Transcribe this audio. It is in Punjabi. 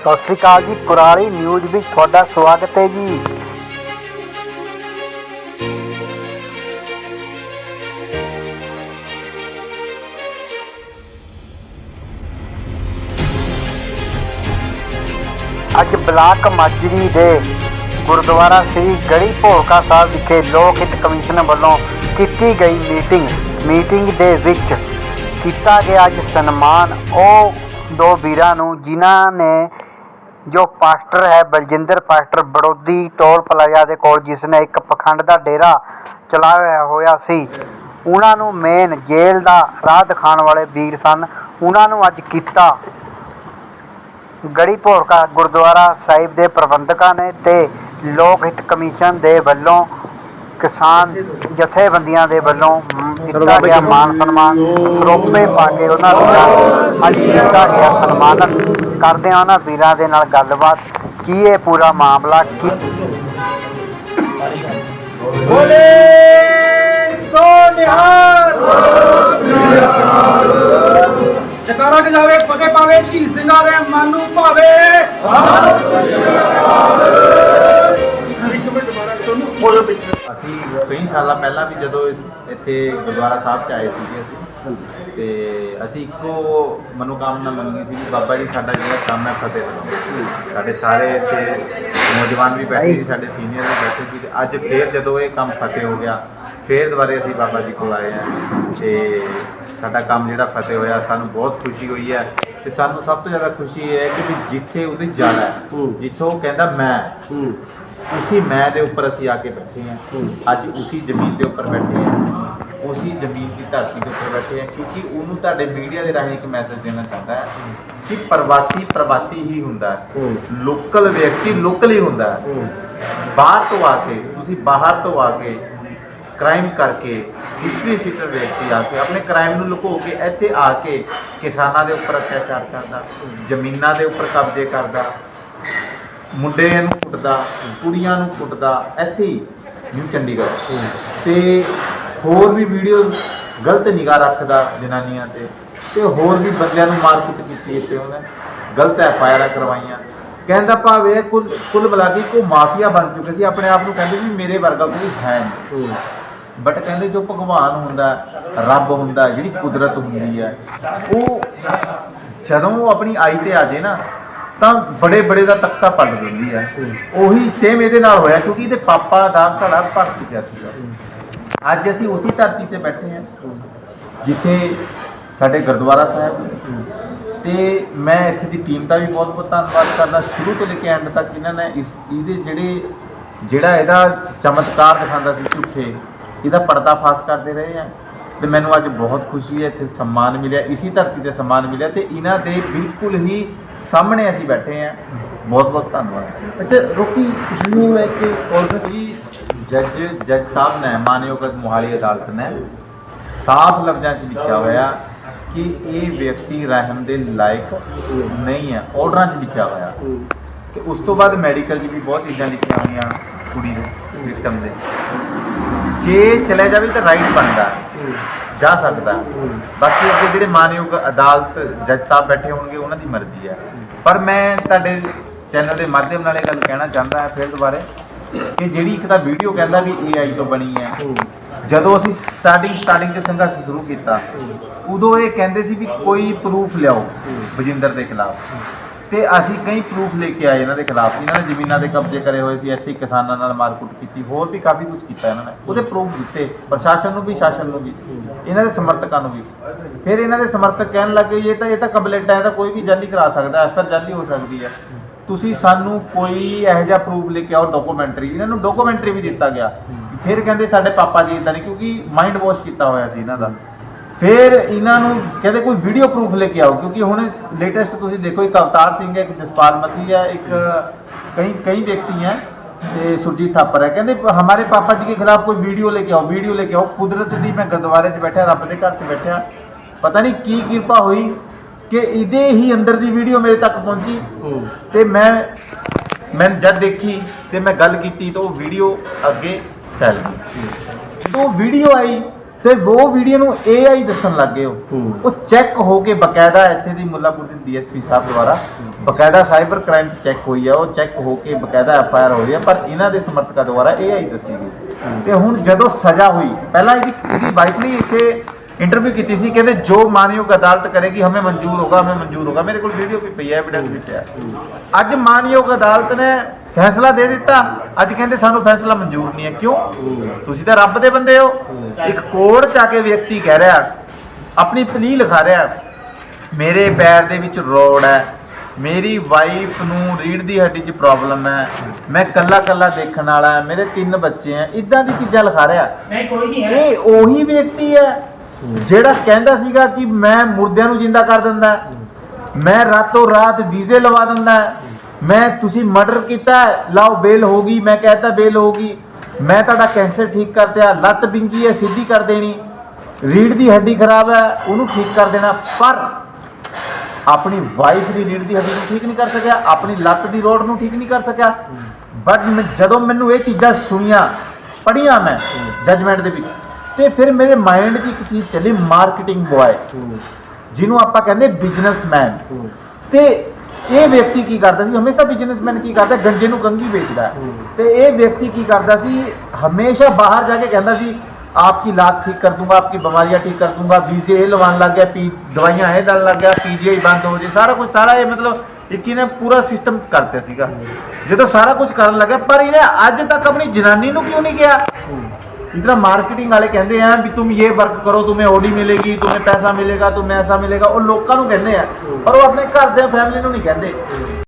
ਸਤਿ ਸ਼੍ਰੀ ਅਕਾਲ ਜੀ ਕੁਰਾਲੀ ਨਿਊਜ਼ ਵਿੱਚ ਤੁਹਾਡਾ ਸਵਾਗਤ ਹੈ ਜੀ। ਅੱਜ ਬਲਾਕ ਮਾਜਰੀ ਦੇ ਗੁਰਦੁਆਰਾ ਸ੍ਰੀ ਗੜੀ ਭੋਲਕਾ ਸਾਹਿਬ ਵਿਖੇ ਲੋਕ ਹਿੱਤ ਕਮਿਸ਼ਨ ਵੱਲੋਂ ਕੀਤੀ ਗਈ ਮੀਟਿੰਗ। ਮੀਟਿੰਗ ਦੇ ਵਿੱਚ ਕੀਤਾ ਗਿਆ ਅੱਜ ਸਨਮਾਨ ਉਹ ਦੋ ਵੀਰਾਂ ਨੂੰ ਜਿਨ੍ਹਾਂ ਨੇ ਜੋ ਪਾਸਟਰ ਹੈ Baljinder, pastor Barodi toll plaza ਦੇ ਕੋਲ, ਜਿਸ ਨੇ ਇੱਕ ਪਖੰਡ ਦਾ ਡੇਰਾ ਚਲਾਇਆ ਹੋਇਆ ਸੀ। ਉਹਨਾਂ ਨੂੰ ਮੇਨ ਜੇਲ੍ਹ ਦਾ ਰਾਹ ਦਿਖਾਉਣ ਵਾਲੇ ਵੀਰ ਸਨ। ਉਹਨਾਂ ਨੂੰ ਅੱਜ ਕੀਤਾ ਗੜੀ ਭੋਰਕਾ ਗੁਰਦੁਆਰਾ ਸਾਹਿਬ ਦੇ ਪ੍ਰਬੰਧਕਾਂ ਨੇ ਤੇ ਲੋਕ ਹਿੱਤ ਕਮਿਸ਼ਨ ਦੇ ਵੱਲੋਂ ਕਿਸਾਨ ਜਥੇਬੰਦੀਆਂ ਦੇ ਵੱਲੋਂ ਮ, ਦਿੱਤਾ ਗਿਆ ਮਾਨ ਸਨਮਾਨ ਸਰੋਪੇ ਪਾ ਕੇ ਉਹਨਾਂ ਨੂੰ ਅੱਜ ਕੀਤਾ ਗਿਆ ਸਨਮਾਨਨ ਕਰਦੇ ਹਾਂ ਉਹਨਾਂ ਵੀਰਾਂ ਦੇ ਨਾਲ ਗੱਲਬਾਤ ਕੀ ਇਹ ਪੂਰਾ ਮਾਮਲਾ ਕੀ ਬੋਲੇ ਸੋ ਜਕਾਰਾ ਕਿ ਜਾਵੇ ਫਤਿਹ ਪਾਵੇ ਸ਼ਹੀਦ ਸਿੰਘਾਂ ਦੇ ਮਨ ਨੂੰ ਭਾਵੇ। ਅਸੀਂ ਕਈ ਸਾਲਾਂ ਪਹਿਲਾਂ ਵੀ ਜਦੋਂ ਇਸ- ਇੱਥੇ ਗੁਰਦੁਆਰਾ ਸਾਹਿਬ ਚ ਆਏ ਸੀਗੇ ਅਸੀਂ ਤੇ ਅਸੀਂ ਇੱਕੋ ਮਨੋਕਾਮਨਾ ਮੰਗੀ ਸੀ ਕਿ ਬਾਬਾ ਜੀ ਸਾਡਾ ਜਿਹੜਾ ਕੰਮ ਹੈ ਫਤਿਹ ਬਣਾਓ ਸਾਡੇ ਸਾਰੇ ਇੱਥੇ ਨੌਜਵਾਨ ਵੀ ਬੈਠੇ ਸੀ ਸਾਡੇ ਸੀਨੀਅਰ ਵੀ ਬੈਠੇ ਸੀ ਤੇ ਅੱਜ ਫੇਰ ਜਦੋਂ ਇਹ ਕੰਮ ਫਤਿਹ ਹੋ ਗਿਆ ਫੇਰ ਦੁਬਾਰੇ ਅਸੀਂ ਬਾਬਾ ਜੀ ਕੋਲ ਆਏ ਹਾਂ। ਤੇ ਸਾਡਾ ਕੰਮ ਜਿਹੜਾ ਫਤਿਹ ਹੋਇਆ ਸਾਨੂੰ ਬਹੁਤ ਖੁਸ਼ੀ ਹੋਈ ਹੈ। ਤੇ ਸਾਨੂੰ ਸਭ ਤੋਂ ਜ਼ਿਆਦਾ ਖੁਸ਼ੀ ਇਹ ਹੈ ਕਿ ਵੀ ਜਿੱਥੇ ਉਹਦੀ ਜੜ ਹੈ ਜਿੱਥੋਂ ਉਹ ਕਹਿੰਦਾ ਮੈਂ ਉਸੇ ਮੈਂ ਦੇ ਉੱਪਰ ਅਸੀਂ ਆ ਕੇ ਬੈਠੇ ਹਾਂ। ਅੱਜ ਉਸੇ ਜ਼ਮੀਨ ਦੇ ਉੱਪਰ ਬੈਠੇ ਹਾਂ। ਉਸੇ ਜ਼ਮੀਨ ਦੀ ਧਰਤੀ ਦੇ ਉੱਪਰ ਬੈਠੇ ਹਾਂ ਕਿਉਂਕਿ ਉਹਨੂੰ ਤੁਹਾਡੇ ਮੀਡੀਆ ਦੇ ਰਾਹੀਂ ਇੱਕ ਮੈਸੇਜ ਦੇਣਾ ਚਾਹੁੰਦਾ ਹੈ ਕਿ ਪ੍ਰਵਾਸੀ ਪ੍ਰਵਾਸੀ ਹੀ ਹੁੰਦਾ ਹੈ। ਲੋਕਲ ਵਿਅਕਤੀ ਲੋਕਲ ਹੀ ਹੁੰਦਾ ਹੈ। ਬਾਹਰ ਤੋਂ ਆ ਕੇ ਤੁਸੀਂ ਬਾਹਰ ਤੋਂ ਆ ਕੇ ਕ੍ਰਾਈਮ ਕਰਕੇ ਹਿਸਟਰੀ ਸ਼ੀਟਰ ਵਿਅਕਤੀ ਆ ਕੇ ਆਪਣੇ ਕ੍ਰਾਈਮ ਨੂੰ ਲੁਕੋ ਕੇ ਇੱਥੇ ਆ ਕੇ ਕਿਸਾਨਾਂ ਦੇ ਉੱਪਰ ਅਤਿਆਚਾਰ ਕਰਦਾ ਜ਼ਮੀਨਾਂ ਦੇ ਉੱਪਰ ਕਬਜ਼ੇ ਕਰਦਾ ਮੁੰਡੇ ਨੂੰ ਕੁੱਟਦਾ ਕੁੜੀਆਂ ਨੂੰ ਕੁੱਟਦਾ ਇੱਥੇ ਹੀ ਨਿਊ ਚੰਡੀਗੜ੍ਹ। ਤੇ ਹੋਰ ਵੀ ਵੀਡੀਓ ਗਲਤ ਨਿਗਾਹ ਰੱਖਦਾ ਜਨਾਨੀਆਂ ਤੇ ਤੇ ਹੋਰ ਵੀ ਬੰਦਿਆਂ ਨੂੰ ਮਾਰ ਕੁੱਟ ਕੀਤੀ ਇੱਥੇ ਉਹਨੇ ਗਲਤ ਐਫ ਆਈ ਆਰ ਕਰਵਾਈਆਂ। ਕਹਿੰਦਾ ਭਾਵੇਂ ਕੁੱਲ ਕੁੱਲ ਮਿਲਾ ਕੇ ਕੋ ਮਾਫੀਆ ਬਣ ਚੁੱਕੇ ਸੀ ਆਪਣੇ ਆਪ ਨੂੰ ਕਹਿੰਦੇ ਵੀ ਮੇਰੇ ਵਰਗਾ ਕੋਈ ਹੈ ਨਹੀਂ। ਬਟ ਕਹਿੰਦੇ ਜੋ ਭਗਵਾਨ ਹੁੰਦਾ ਰੱਬ ਹੁੰਦਾ ਜਿਹੜੀ ਕੁਦਰਤ ਹੁੰਦੀ ਹੈ ਉਹ ਜਦੋਂ ਉਹ ਆਪਣੀ ਆਈ ਤੇ ਆ ਜੇ ਨਾ ਤਾਂ ਬੜੇ ਬੜੇ ਦਾ ਤਖਤਾ ਪਲਟ ਦਿੰਦੀ ਹੈ। ਉਹੀ ਸੇਮ ਇਹਦੇ ਨਾਲ ਹੋਇਆ ਕਿਉਂਕਿ ਇਹਦੇ ਪਾਪਾ ਦਾ ਘੜਾ ਭਰ ਚੁੱਕਿਆ ਸੀਗਾ। ਅੱਜ ਅਸੀਂ ਉਸੇ ਧਰਤੀ ਤੇ ਬੈਠੇ ਹਾਂ ਜਿੱਥੇ ਸਾਡੇ ਗੁਰਦੁਆਰਾ ਸਾਹਿਬ ਤੇ ਮੈਂ ਇੱਥੇ ਦੀ ਟੀਮ ਦਾ ਵੀ ਬਹੁਤ ਬਹੁਤ ਧੰਨਵਾਦ ਕਰਦਾ। ਸ਼ੁਰੂ ਤੋਂ ਲੈ ਕੇ ਐਂਡ ਤੱਕ ਇਹਨਾਂ ਨੇ ਇਸ ਇਹਦੇ ਜਿਹੜੇ ਜਿਹੜਾ ਇਹਦਾ ਚਮਤਕਾਰ ਦਿਖਾਉਂਦਾ ਸੀ ਝੂਠੇ ਇਹਦਾ ਪਰਦਾਫਾਸ਼ ਕਰਦੇ ਰਹੇ ਆ। ਤੇ ਮੈਨੂੰ ਅੱਜ ਬਹੁਤ ਖੁਸ਼ੀ ਹੈ ਇੱਥੇ ਸਨਮਾਨ ਮਿਲਿਆ ਇਸੀ ਧਰਤੀ ਤੇ ਸਨਮਾਨ ਮਿਲਿਆ ਤੇ ਇਹਨਾਂ ਦੇ ਬਿਲਕੁਲ ਹੀ ਸਾਹਮਣੇ ਅਸੀਂ ਬੈਠੇ ਆ ਬਹੁਤ ਬਹੁਤ ਧੰਨਵਾਦ। ਅੱਛਾ ਰੋਕੀ ਜੀ ਮੈਂ ਕਿ ਜੀ ਜੱਜ ਜੱਜ ਸਾਹਿਬ ਨੇ ਮਾਨਯੋਗ ਮੁਹਾਲੀ ਅਦਾਲਤ ਨੇ ਸਾਫ਼ ਲਫ਼ਜ਼ਾਂ 'ਚ ਲਿਖਿਆ ਹੋਇਆ ਕਿ ਇਹ ਵਿਅਕਤੀ ਰਹਿਮ ਦੇ ਲਾਇਕ ਨਹੀਂ ਹੈ। ਆਰਡਰਾਂ 'ਚ ਲਿਖਿਆ ਹੋਇਆ। ਤੇ ਉਸ ਤੋਂ ਬਾਅਦ ਮੈਡੀਕਲ 'ਚ ਵੀ ਬਹੁਤ ਚੀਜ਼ਾਂ ਲਿਖੀਆਂ ਹੋਈਆਂ। ਕੁੜੀ ਦੇ ਵਿਕਟਮ ਦੇ। ਜੇ ਚਲੇ ਜਾਵੇ ਤਾਂ ਰਾਈਟ ਬਣਦਾ। ਜਾ ਸਕਦਾ। ਬਾਕੀ ਅੱਗੇ ਜਿਹੜੇ ਮਾਨਯੋਗ ਅਦਾਲਤ ਜੱਜ ਸਾਹਿਬ ਬੈਠੇ ਹੋਣਗੇ, ਉਹਨਾਂ ਦੀ ਮਰਜ਼ੀ ਹੈ ਪਰ ਮੈਂ ਤੁਹਾਡੇ ਚੈਨਲ ਦੇ ਮਾਧਿਅਮ ਨਾਲ ਇਹ ਗੱਲ ਕਹਿਣਾ ਚਾਹੁੰਦਾ ਹਾਂ ਫਿਰ ਦੁਬਾਰੇ ਕਿ ਜਿਹੜੀ ਇੱਕ ਤਾਂ ਵੀਡੀਓ ਕਹਿੰਦਾ ਵੀ AI ਤੋਂ ਬਣੀ ਹੈ। ਜਦੋਂ ਅਸੀਂ ਸਟਾਰਟਿੰਗ ਸਟਾਰਟਿੰਗ 'ਚ ਸੰਘਰਸ਼ ਸ਼ੁਰੂ ਕੀਤਾ, ਉਦੋਂ ਇਹ ਕਹਿੰਦੇ ਸੀ ਵੀ ਕੋਈ ਪ੍ਰੂਫ ਲਿਆਓ ਬਜਿੰਦਰ ਦੇ ਖਿਲਾਫ। ਤੇ ਅਸੀਂ ਕਈ ਪ੍ਰੂਫ ਲੈ ਕੇ ਆਏ ਇਹਨਾਂ ਦੇ ਖਿਲਾਫ। ਇਹਨਾਂ ਨੇ ਜ਼ਮੀਨਾਂ ਦੇ ਕਬਜ਼ੇ ਕਰੇ ਹੋਏ ਸੀ ਇੱਥੇ ਕਿਸਾਨਾਂ ਨਾਲ ਮਾਰਕੁੱਟ ਕੀਤੀ ਹੋਰ ਵੀ ਕਾਫੀ ਕੁਝ ਕੀਤਾ ਇਹਨਾਂ ਨੇ। ਉਹਦੇ ਪ੍ਰੂਫ ਦਿੱਤੇ ਪ੍ਰਸ਼ਾਸਨ ਨੂੰ ਵੀ ਸ਼ਾਸਨ ਨੂੰ ਵੀ ਇਹਨਾਂ ਦੇ ਸਮਰਥਕਾਂ ਨੂੰ ਵੀ। ਫਿਰ ਇਹਨਾਂ ਦੇ ਸਮਰਥਕ ਕਹਿਣ ਲੱਗੇ ਇਹ ਤਾਂ ਇਹ ਤਾਂ ਕਬਲੇਟ ਹੈ ਤਾਂ ਕੋਈ ਵੀ ਜਾਲੀ ਕਰਾ ਸਕਦਾ ਐਫਆਰ ਜਾਲੀ ਹੋ ਸਕਦੀ ਹੈ। ਤੁਸੀਂ ਸਾਨੂੰ ਕੋਈ ਇਹੋ ਜਿਹਾ ਪ੍ਰੂਫ ਲੈ ਕੇ ਆਓ ਡਾਕੂਮੈਂਟਰੀ ਇਹਨਾਂ ਨੂੰ ਡਾਕੂਮੈਂਟਰੀ ਵੀ ਦਿੱਤਾ ਗਿਆ। ਫਿਰ ਕਹਿੰਦੇ ਸਾਡੇ ਪਾਪਾ ਜੀ ਇਦਾਂ ਨਹੀਂ ਕਿਉਂਕਿ ਮਾਈਂਡ ਵਾਸ਼ ਕੀਤਾ ਹੋਇਆ ਸੀ ਇਹਨਾਂ ਦਾ। ਫਿਰ ਇਹਨਾਂ ਨੂੰ ਕਹਿੰਦੇ ਕੋਈ ਵੀਡੀਓ ਪ੍ਰੂਫ ਲੈ ਕੇ ਆਓ ਕਿਉਂਕਿ ਹੁਣ ਲੇਟੈਸਟ ਤੁਸੀਂ ਦੇਖੋ ਇੱਕ ਅਵਤਾਰ ਸਿੰਘ ਹੈ ਇੱਕ ਜਸਪਾਲ ਮਸੀਹ ਹੈ ਇੱਕ ਕਈ ਕਈ ਵਿਅਕਤੀ ਹੈ ਤੇ ਸੁਰਜੀਤ ਥਾਪਰ ਹੈ। ਕਹਿੰਦੇ ਹਮਾਰੇ ਪਾਪਾ ਜੀ ਕੇ ਖਿਲਾਫ ਕੋਈ ਵੀਡੀਓ ਲੈ ਕੇ ਆਓ ਵੀਡੀਓ ਲੈ ਕੇ ਆਓ। ਕੁਦਰਤ ਦੀ ਮੈਂ ਗੁਰਦੁਆਰੇ 'ਚ ਬੈਠਾ ਰੱਬ ਦੇ ਘਰ 'ਚ ਬੈਠਾ ਪਤਾ ਨਹੀਂ ਕੀ ਕਿਰਪਾ ਹੋਈ ਕਿ ਇਹਦੇ ਹੀ ਅੰਦਰ ਦੀ ਵੀਡੀਓ ਮੇਰੇ ਤੱਕ ਪਹੁੰਚੀ। ਤੇ ਮੈਂ ਮੈਂ ਜਦ ਦੇਖੀ ਤੇ ਮੈਂ ਗੱਲ ਕੀਤੀ ਤਾਂ ਉਹ ਵੀਡੀਓ ਅੱਗੇ ਫੈਲ ਗਈ। ਜਦੋਂ ਵੀਡੀਓ ਆਈ ਤੇ ਉਹ ਵੀਡੀਓ ਨੂੰ AI ਦੱਸਣ ਲੱਗ ਗਏ ਉਹ। ਚੈੱਕ ਹੋ ਕੇ ਬਕਾਇਦਾ ਇੱਥੇ ਦੀ ਮੁੱਲਾਪੁਰ ਦੀ ਡੀਐਸਪੀ ਸਾਹਿਬ ਦੁਆਰਾ ਬਕਾਇਦਾ ਸਾਈਬਰ ਕ੍ਰਾਈਮ ਚੈੱਕ ਹੋਈ ਆ ਉਹ ਚੈੱਕ ਹੋ ਕੇ ਬਕਾਇਦਾ ਐਫਆਈਆਰ ਹੋ ਰਹੀ ਹੈ ਪਰ ਇਹਨਾਂ ਦੇ ਸਮਰਥਕਾਂ ਦੁਆਰਾ AI ਦੱਸੀ ਗਈ। ਤੇ ਹੁਣ ਜਦੋਂ ਸਜ਼ਾ ਹੋਈ ਪਹਿਲਾਂ ਇਹਦੀ ਵਾਈਫ ਨੇ ਇੱਥੇ ਇੰਟਰਵਿਊ ਕੀਤੀ ਸੀ ਕਹਿੰਦੇ ਜੋ ਮਾਨਯੋਗ ਅਦਾਲਤ ਕਰੇਗੀ ਹਮੇ ਮਨਜ਼ੂਰ ਹੋਗਾ ਹਮੇ ਮਨਜ਼ੂਰ ਹੋਗਾ। ਮੇਰੇ ਕੋਲ ਵੀਡੀਓ ਵੀ ਪਈ ਹੈ ਐਵੀਡੈਂਸ ਵੀ ਪਿਆ। ਅੱਜ ਮਾਨਯੋਗ ਅਦਾਲਤ ਨੇ ਫੈਸਲਾ ਦੇ ਦਿੱਤਾ। ਅੱਜ ਕਹਿੰਦੇ ਸਾਨੂੰ ਫੈਸਲਾ ਮਨਜ਼ੂਰ ਨਹੀਂ ਹੈ। ਕਿਉਂ? ਤੁਸੀਂ ਤਾਂ ਰੱਬ ਦੇ ਬੰਦੇ ਹੋ। ਇੱਕ ਕੋਰਟ ਚ ਆ ਕੇ ਵਿਅਕਤੀ ਕਹਿ ਰਿਹਾ ਆਪਣੀ ਪਲੀ ਲਿਖਾ ਰਿਹਾ ਮੇਰੇ ਪੈਰ ਦੇ ਵਿੱਚ ਰੋੜ ਹੈ। ਮੇਰੀ ਵਾਈਫ ਨੂੰ ਰੀੜ ਦੀ ਹੱਡੀ 'ਚ ਪ੍ਰੋਬਲਮ ਹੈ। ਮੈਂ ਕੱਲਾ ਕੱਲਾ ਦੇਖਣ ਵਾਲਾ ਹੈ ਮੇਰੇ ਤਿੰਨ ਬੱਚੇ ਹੈ। ਇਦਾਂ ਦੀ ਚੀਜ਼ਾਂ ਲਿਖਾ ਰਿਹਾ। ਨਹੀਂ ਕੋਈ ਨਹੀਂ ਹੈ। ਇਹ ਉਹੀ ਵਿਅਕਤੀ ਹੈ ਜਿਹੜਾ ਕਹਿੰਦਾ ਸੀਗਾ ਕਿ ਮੈਂ ਮੁਰਦਿਆਂ ਨੂੰ ਜਿੰਦਾ ਕਰ ਦਿੰਦਾ, ਮੈਂ ਰਾਤੋਂ ਰਾਤ ਵੀਜ਼ੇ ਲਵਾ ਦਿੰਦਾ, ਮੈਂ ਤੁਸੀਂ ਮਰਡਰ ਕੀਤਾ, ਲਾਓ ਬੇਲ ਹੋਗੀ ਮੈਂ ਕਹਿੰਦਾ ਬੇਲ ਹੋਗੀ ਮੈਂ ਤੁਹਾਡਾ ਕੈਂਸਰ ਠੀਕ ਕਰ ਦਿਆ, ਲੱਤ ਬਿੰਗੀ ਹੈ, ਸਿੱਧੀ ਕਰ ਦੇਣੀ ਰੀੜ ਦੀ ਹੱਡੀ ਖਰਾਬ ਹੈ, ਉਹਨੂੰ ਠੀਕ ਕਰ ਦੇਣਾ, ਪਰ ਆਪਣੀ ਵਾਈਫ ਦੀ ਰੀੜ ਦੀ ਹੱਡੀ ਨੂੰ ਠੀਕ ਨਹੀਂ ਕਰ ਸਕਿਆ, ਆਪਣੀ ਲੱਤ ਦੀ ਰੋਡ ਨੂੰ ਠੀਕ ਨਹੀਂ ਕਰ ਸਕਿਆ। ਬਟ ਜਦੋਂ ਮੈਨੂੰ ਇਹ ਚੀਜ਼ਾਂ ਸੁਣੀਆਂ ਪੜੀਆਂ ਮੈਂ ਜਜਮੈਂਟ ਦੇ ਵਿੱਚ ਤੇ ਫਿਰ ਮੇਰੇ ਮਾਈਂਡ 'ਚ ਇੱਕ ਚੀਜ਼ ਚੱਲੀ ਮਾਰਕੀਟਿੰਗ ਬॉय ਜਿਹਨੂੰ ਆਪਾਂ ਕਹਿੰਦੇ ਬਿਜ਼ਨਸਮੈਨ ਤੇ ਇਹ ਵਿਅਕਤੀ ਕੀ ਕਰਦਾ ਸੀ? ਹਮੇਸ਼ਾ ਬਿਜ਼ਨਸਮੈਨ ਕੀ ਕਰਦਾ? ਗੰਜੇ ਨੂੰ ਕੰਗੀ ਵੇਚਦਾ। ਤੇ ਇਹ ਵਿਅਕਤੀ ਕੀ ਕਰਦਾ ਸੀ? ਹਮੇਸ਼ਾ ਬਾਹਰ ਜਾ ਕੇ ਕਹਿੰਦਾ ਸੀ आपकी लात ठीक कर दूंगा आपकी बीमारियां ठीक कर दूंगा बीजे लवान लग गया पी दवाइयां है डाल लग गया पीजीआई बंद हो जे ਸਾਰਾ ਕੁਝ ਸਾਰਾ ਇਹ ਮਤਲਬ ਇੱਕ ਨੇ ਪੂਰਾ ਸਿਸਟਮ ਕਰਤੇ ਸੀਗਾ। ਜਦੋਂ ਸਾਰਾ ਕੁਝ ਕਰਨ ਲੱਗਾ ਪਰ ਇਹਨੇ ਅੱਜ ਤੱਕ ਆਪਣੀ ਜਨਾਨੀ ਨੂੰ ਕਿਉਂ ਨਹੀਂ ਗਿਆ इतना मार्केटिंग वाले कहते हैं भी तुम ये वर्क करो तुम्हें ओडी मिलेगी तुम्हें पैसा मिलेगा तुम्हें ऐसा मिलेगा ਉਹ ਲੋਕਾਂ ਨੂੰ ਕਹਿੰਦੇ ਆ ਪਰ ਉਹ ਆਪਣੇ ਘਰ ਦੇ ਫੈਮਿਲੀ ਨੂੰ ਨਹੀਂ ਕਹਿੰਦੇ